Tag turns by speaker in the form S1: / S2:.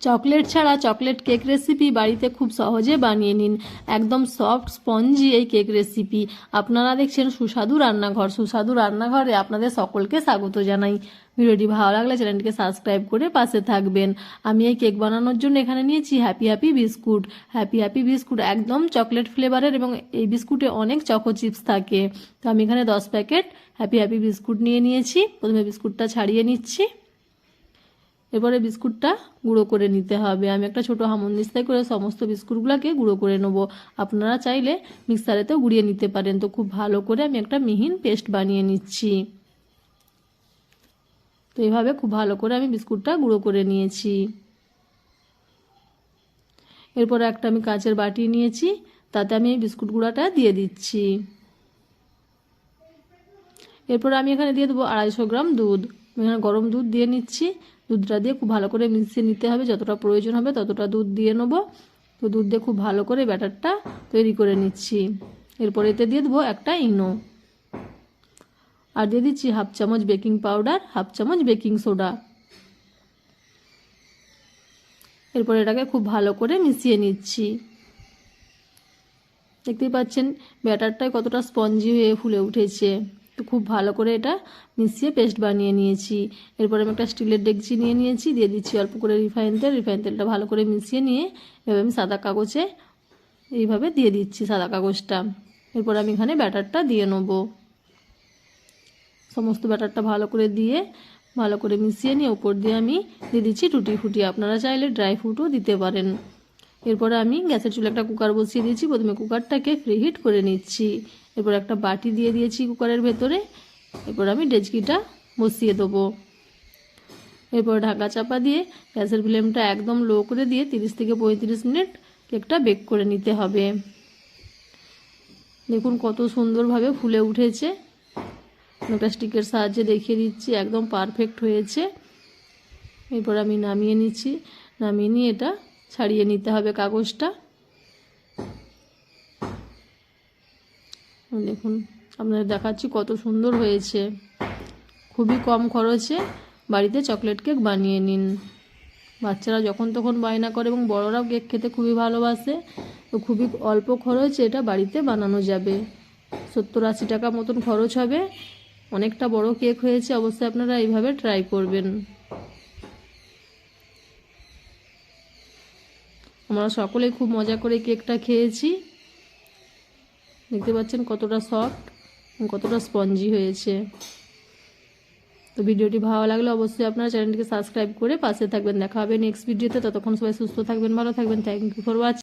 S1: Chocolate ছাড়া chocolate cake recipe বাড়িতে খুব সহজে বানিয়ে নিন। একদম সফট স্পঞ্জি এই কেক রেসিপি আপনারা দেখছেন সুস্বাদু রান্নাঘর। সুস্বাদু রান্নাঘরে আপনাদের সকলকে স্বাগত জানাই। ভিডিওটি ভালো লাগলে চ্যানেলটিকে সাবস্ক্রাইব করে পাশে থাকবেন। আমি এই কেক বানানোর জন্য এখানে নিয়েছি happy happy biscuit happy happy biscuit একদম চকলেট ফ্লেভারের এবং এই বিস্কুটে অনেক চকো চিপস থাকে। তো আমি এখানে দশ প্যাকেট হ্যাপি হ্যাপি বিস্কুট নিয়ে নিয়েছি। প্রথমে বিস্কুটটা ছাড়িয়ে নিচ্ছি। এরপরে বিস্কুটটা গুঁড়ো করে নিতে হবে। আমি একটা ছোটো হামনদিস্তায় করে সমস্ত বিস্কুটগুলোকে গুঁড়ো করে নেব। আপনারা চাইলে মিক্সারেতেও গুঁড়িয়ে নিতে পারেন। তো খুব ভালো করে আমি একটা মিহিন পেস্ট বানিয়ে নিচ্ছি। তো এভাবে খুব ভালো করে আমি বিস্কুটটা গুঁড়ো করে নিয়েছি। এরপর একটা আমি কাঁচের বাটি নিয়েছি, তাতে আমি এই বিস্কুট গুঁড়াটা দিয়ে দিচ্ছি। এরপর আমি এখানে দিয়ে দেবো আড়াইশো গ্রাম দুধ। এখানে গরম দুধ দিয়ে নিচ্ছি। দুধটা দিয়ে খুব ভালো করে মিশিয়ে নিতে হবে। যতটা প্রয়োজন হবে ততটা দুধ দিয়ে নেব। তো দুধ দিয়ে খুব ভালো করে ব্যাটারটা তৈরি করে নিচ্ছি। এরপর এতে দিয়ে দেবো একটা ইনো। আর দিয়ে দিচ্ছি হাফ চামচ বেকিং পাউডার, হাফ চামচ বেকিং সোডা। এরপর এটাকে খুব ভালো করে মিশিয়ে নিচ্ছি। দেখতেই পাচ্ছেন ব্যাটারটায় কতটা স্পঞ্জি হয়ে ফুলে উঠেছে। তো খুব ভালো করে এটা মিশিয়ে পেস্ট বানিয়ে নিয়েছি। এরপর আমি একটা স্টিলের ডেকচি নিয়ে নিয়েছি, দিয়ে দিচ্ছি অল্প করে রিফাইন তেল। রিফাইন তেলটা ভালো করে মিশিয়ে নিয়ে এবার আমি সাদা কাগজে এইভাবে দিয়ে দিচ্ছি সাদা কাগজটা। এরপর আমি এখানে ব্যাটারটা দিয়ে নেব। সমস্ত ব্যাটারটা ভালো করে দিয়ে, ভালো করে মিশিয়ে নিয়ে উপর দিয়ে আমি দিয়ে দিচ্ছি টুটি ফুটি। আপনারা চাইলে ড্রাই ফ্রুটও দিতে পারেন। এরপরে আমি গ্যাসের চুলে একটা কুকার বসিয়ে দিয়েছি। প্রথমে কুকারটাকে ফ্রিহিট করে নিচ্ছি। এরপর একটা বাটি দিয়ে দিয়েছি কুকারের ভেতরে। এরপর আমি ডেচকিটা বসিয়ে দেবো। এরপর ঢাকা চাপা দিয়ে গ্যাসের ফ্লেমটা একদম লো করে দিয়ে তিরিশ থেকে পঁয়ত্রিশ মিনিট কেকটা বেক করে নিতে হবে। দেখুন কত সুন্দরভাবে ফুলে উঠেছে। একটা স্টিকের সাহায্যে দেখিয়ে দিচ্ছি, একদম পারফেক্ট হয়েছে। এরপর আমি নামিয়ে নিচ্ছি। নামিয়ে নিয়ে এটা ছাড়িয়ে নিতে হবে কাগজটা। দেখুন, আপনাদের দেখাচ্ছি কত সুন্দর হয়েছে। খুবই কম খরচে বাড়িতে চকলেট কেক বানিয়ে নিন। বাচ্চারা যখন তখন বায়না করে এবং বড়রাও কেক খেতে খুবই ভালোবাসে। তো খুবই অল্প খরচে এটা বাড়িতে বানানো যাবে। সত্তর আশি টাকা মতন খরচ হবে। অনেকটা বড় কেক হয়েছে, অবশ্যই আপনারা এইভাবে ট্রাই করবেন। আমরা সকলেই খুব মজা করে কেকটা খেয়েছি। দেখতে পাচ্ছেন কতটা সফট, কতটা স্পঞ্জি হয়েছে। তো ভিডিওটি ভালো লাগলে অবশ্যই আপনারা চ্যানেলটিকে সাবস্ক্রাইব করে পাশে থাকবেন। দেখা হবে নেক্সট ভিডিওতে। ততক্ষণ সবাই সুস্থ থাকবেন, ভালো থাকবেন। Thank you for watching